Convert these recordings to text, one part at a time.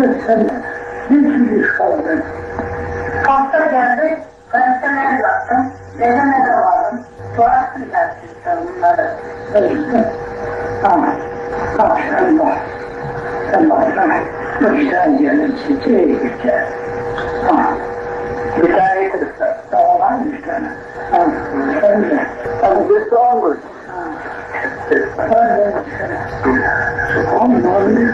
40 sene. Bir sürü iş kaldı. Hafta geldi, gazeteler baktım, dedeme de vardım. Sorardım gerçekten bunları. İşte. Ama akşamda sabahtan baştan gelip çiçeğe gider. Ama Bir tane kırıklar. dağlar işte. Ama öyle. Ama bir soğan vur. Öyle işte. Onlar Он должен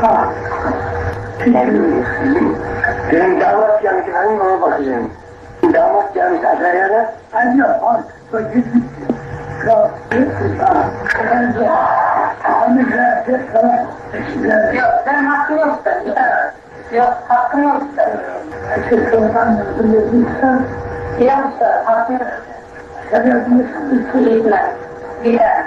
Ha. Senin damat gelmiş, hani ona bakacağım. Damat gelmiş aşağıya da. Anne, bak, bak, git git. Ya, sen hakkın yok sen. Yok, hakkın yok sen. Çocuklardan biliyorsan, yansa, hakkın yok. Sebebini sen bilmez. Bilemez.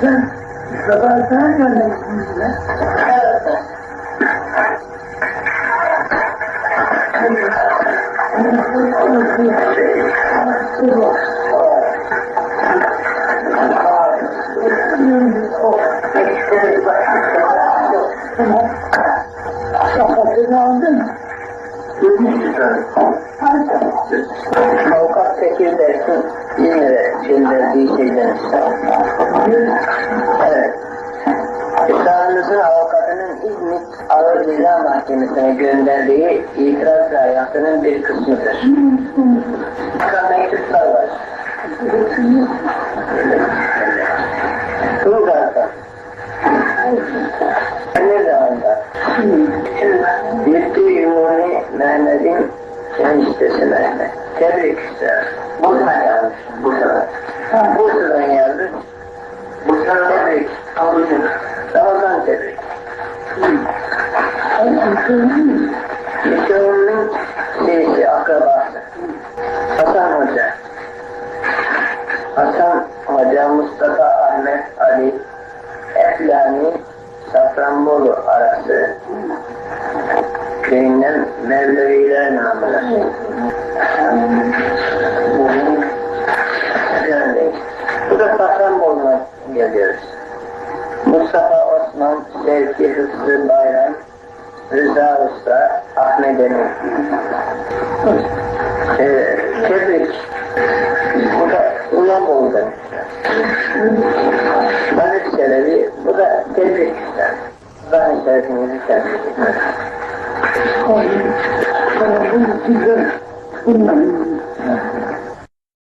Sen sabahtan Şakasını aldın. Avukat Bekir dersin de gönderdiği şeyden Evet. İsa'nızın avukatının İzmit Ağır Ceza Mahkemesi'ne gönderdiği itiraz layıkının bir kısmıdır. Burada mektuplar var. Bulgar'da. Tebrik ister. Bursa yazmış. Bursa'dan. Bursa'dan yazmış. Bursa'dan tebrik. Ramazan tebrik. Müftü'nün şeysi, akrabası. Hasan Hoca. Hasan Hoca Mustafa Ahmet Ali Eflani Safranbolu arası köyünden Mevleviler namına. Yani, bu da Safranbolu'na geliyoruz. Mustafa Osman, Sevki Hıfzı Bayram, Rıza Usta, Ahmet Emin. Ee, tebrik. Bu da İmamoğlu'dan. Barış Çelebi, bu da ister. Ben şerefinizi tebrik ederim. Bunu güzel. Bunların